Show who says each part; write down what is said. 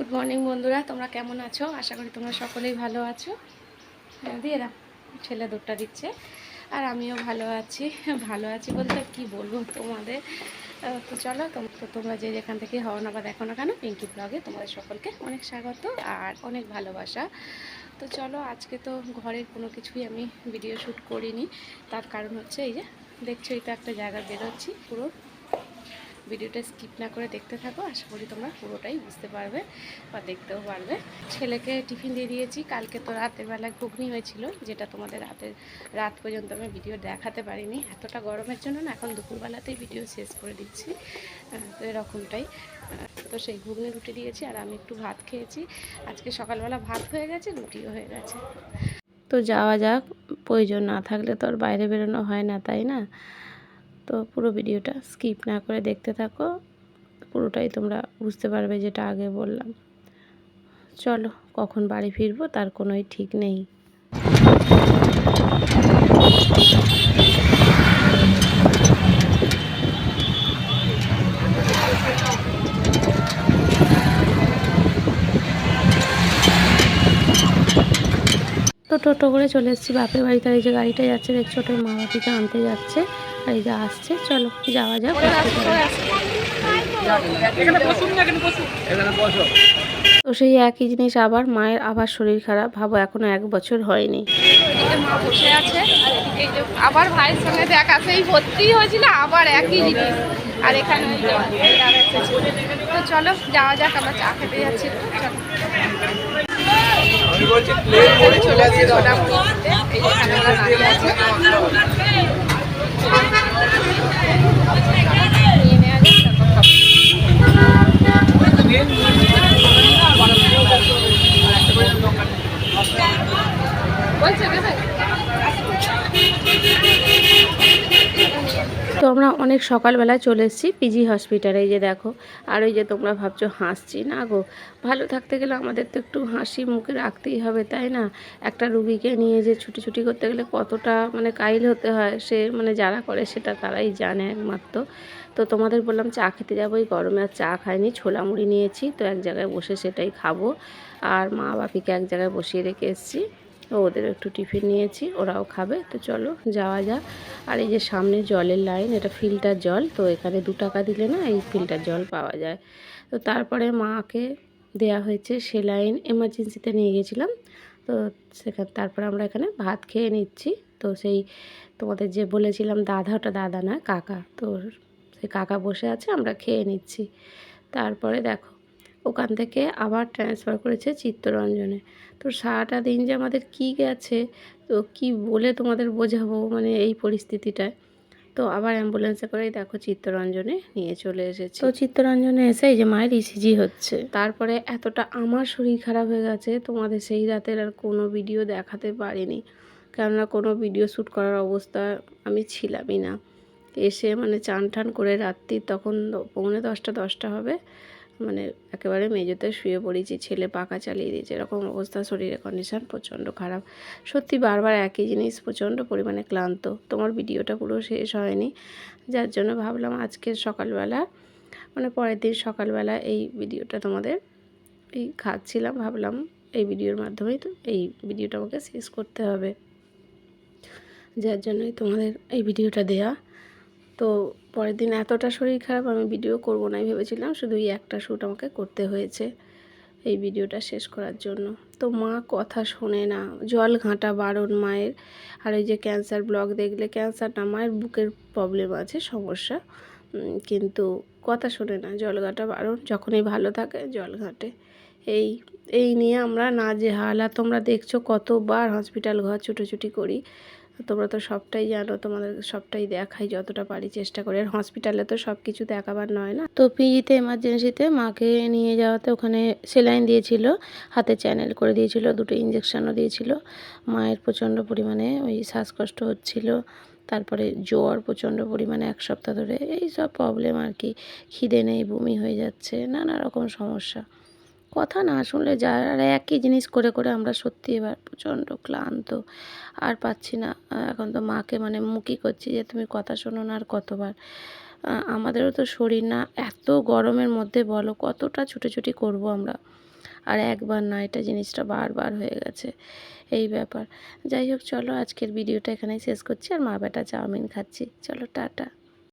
Speaker 1: Good morning বন্ধুরা। তোমরা কেমন আছো? আশা করি তোমরা সকলেই ভালো আছো। হ্যাঁ, দিয়ে দাও ছেলে দুধটা দিচ্ছে। আর আমিও ভালো আছি ভালো আছি বলতে কি বলব তোমাদের? তো চলো তো তোমরা যে যেখান থেকে হও না বা দেখো না কেন পিঙ্কি ব্লগে তোমাদের সকলকে অনেক স্বাগত আর অনেক ভালোবাসা। তো চলো আজকে তো ঘরের কোনো কিছুই আমি ভিডিও শ্যুট করিনি। তার কারণ হচ্ছে এই যে দেখছ তো একটা জায়গা বেরোচ্ছি পুরো ভিডিওটা স্কিপ না করে দেখতে থাকো, আশা করি তোমরা পুরোটাই বুঝতে পারবে বা দেখতেও পারবে। ছেলেকে টিফিন দিয়ে দিয়েছি, কালকে তো রাতের বেলায় ঘুগনি হয়েছিল, যেটা তোমাদের রাতের, রাত পর্যন্ত আমি ভিডিও দেখাতে পারিনি। এতটা গরমের জন্য না, এখন দুপুরবেলাতেই ভিডিও শেষ করে দিচ্ছি। তো এরকমটাই। তো সেই ঘুগনি রুটি দিয়েছি, আর আমি একটু ভাত খেয়েছি। আজকে সকালবেলা ভাত হয়ে গেছে, রুটিও হয়ে গেছে। তো যাওয়া যাক, প্রয়োজন না থাকলে তো আর বাইরে বেরোনো হয় না, তাই না? তো পুরো ভিডিওটা স্কিপ না করে দেখতে থাকো। পুরোটাই তোমরা বুঝতে পারবে যেটা আগে বললাম। চলো, কখন বাড়ি ফিরবো তার কোনোই ঠিক নেই। তো টোটো করে চলে এসেছি, বাপের বাড়িতে এই যে গাড়িটা যাচ্ছে, দেখছ? ওটার মা বাপিকে আনতে যাচ্ছে। আর এই যে আসছে চলো যাওয়া যাক তো সেই একই জিনিস আবার মায়ের আবার শরীর খারাপ ভাবো এখনও এক বছর হয়নি।
Speaker 2: মা বসে আছে আবার ভাইয়ের সঙ্গে দেখা সেই ভর্তি হয়েছিল আবার একই জিনিস। আর এখানে। তো চলো যাওয়া যাক আমরা চা খেতে যাচ্ছি। চলো। চলে আসছি দোডা মুড়িতে এই যে এখানে ওরা দাঁড়িয়ে আছে নিয়ে নেওয়া যাক তারপর খাব বলছে দেবে
Speaker 1: তো আমরা অনেক সকালবেলায় চলে এসেছি পিজি হসপিটালে যে দেখো। আর ওই যে তোমরা ভাবছ, হাসছি। না গো, ভালো থাকতে গেলে আমাদের তো একটু হাসি মুখে রাখতেই হবে, তাই না? একটা রুগীকে নিয়ে যে ছুটি ছুটি করতে গেলে কতটা মানে কাইল হতে হয়, সে মানে যারা করে সেটা তারাই জানে একমাত্র। তো তোমাদের বললাম চা খেতে যাব, এই গরমে আর চা খাইনি, ছোলা মুড়ি নিয়েছি, তো এক জায়গায় বসে সেটাই খাব। আর মা বাপিকে এক জায়গায় বসিয়ে রেখে এসেছি। তো ওদের একটু টিফিন নিয়েছি, ওরাও খাবে। তো চলো, যাওয়া যাক। আর এই যে সামনে জলের লাইন, এটা ফিল্টার জল, তো এখানে দু টাকা দিলে না এই ফিল্টার জল পাওয়া যায়। তো তারপরে মাকে দেয়া হয়েছে সেলাইন এমার্জেন্সিতে নিয়ে গেছিলাম। তো সেখান, তারপরে আমরা এখানে ভাত খেয়ে নিচ্ছি। তো সেই তোমাদের যে বলেছিলাম দাদা, ওটা দাদা না, কাকা। তো সেই কাকা বসে আছে, আমরা খেয়ে নিচ্ছি। তারপরে দেখো ওখান থেকে আবার ট্রান্সফার করেছে চিত্তরঞ্জনে। তো সারাটা দিন যে আমাদের কি গেছে তো কি বলে তোমাদের বোঝাবো মানে এই পরিস্থিতিটায়। তো আবার অ্যাম্বুলেন্সে করেই দেখো চিত্তরঞ্জনে নিয়ে চলে এসেছে। তো চিত্তরঞ্জনে এসে এই যে মায়ের ইসিজি হচ্ছে। তারপরে এতটা আমার শরীর খারাপ হয়ে গেছে তোমাদের সেই রাতের আর কোনো ভিডিও দেখাতে পারিনি। কেননা কোনো ভিডিও শ্যুট করার অবস্থা আমি ছিলামই না। এসে মানে চান টান করে রাত্রি তখন পৌনে দশটা দশটা হবে। মানে একেবারে মেঝেতে শুয়ে পড়েছি ছেলে পাকা চালিয়ে দিয়েছে। এরকম অবস্থা শরীরের কন্ডিশন প্রচণ্ড খারাপ। সত্যি বারবার একই জিনিস, প্রচণ্ড পরিমাণে ক্লান্ত। তোমার ভিডিওটা পুরো শেষ হয়নি। যার জন্য ভাবলাম আজকের সকালবেলা মানে পরের দিন সকালবেলা এই ভিডিওটা তোমাদের এই খাচ্ছিলাম, ভাবলাম এই ভিডিওর মাধ্যমেই তো এই ভিডিওটা আমাকে শেষ করতে হবে। যার জন্যই তোমাদের এই ভিডিওটা দেয়া। তো পরের দিন এতটা শরীর খারাপ, আমি ভিডিও করব নাই ভেবেছিলাম শুধু এই একটা শ্যুট আমাকে করতে হয়েছে এই ভিডিওটা শেষ করার জন্য। তো মা কথা শোনে না, জল ঘাঁটা বারণ মায়ের, আর ওই যে ক্যান্সার ব্লগ দেখলে ক্যান্সার না, মায়ের বুকের প্রবলেম আছে, সমস্যা কিন্তু কথা শোনে না, জল ঘাঁটা বারণ, যখনই ভালো থাকে জল ঘাঁটে। এই এই নিয়ে আমরা না যে হাল তোমরা দেখছ, কতবার হসপিটাল ঘর ছুটোছুটি করি তোমরা তো সবটাই জানো, তোমাদের সবটাই দেখাই যতটা পারি চেষ্টা করি। আর হসপিটালে তো সব কিছু দেখাবার নয় না? তো পিজিতে এমার্জেন্সিতে মাকে নিয়ে যাওয়াতে ওখানে সেলাইন দিয়েছিল, হাতে চ্যানেল করে দিয়েছিল, দুটো ইঞ্জেকশনও দিয়েছিল। মায়ের প্রচণ্ড পরিমাণে ওই শ্বাসকষ্ট হচ্ছিল, তারপরে জ্বর প্রচণ্ড পরিমাণে এক সপ্তাহ ধরে। এই সব প্রবলেম আর কি, খিদে নেই, বমি হয়ে যাচ্ছে, নানা রকম সমস্যা। কথা না শুনলে যারা একই জিনিস করে করে আমরা সত্যি এবার প্রচণ্ড ক্লান্ত আর পাচ্ছি না। এখন তো মাকে মানে মুখই করছি যে, তুমি কথা শোনো না আর কতবার? আমাদেরও তো শরীর না, এত গরমের মধ্যে বলো কতটা ছুটোছুটি করব আমরা। আর একবার না, এটা জিনিসটা বারবার হয়ে গেছে, এই ব্যাপার। যাই হোক, চলো আজকের ভিডিওটা এখানেই শেষ করছি আর মা বেটা চাউমিন খাচ্ছি। চলো, টাটা।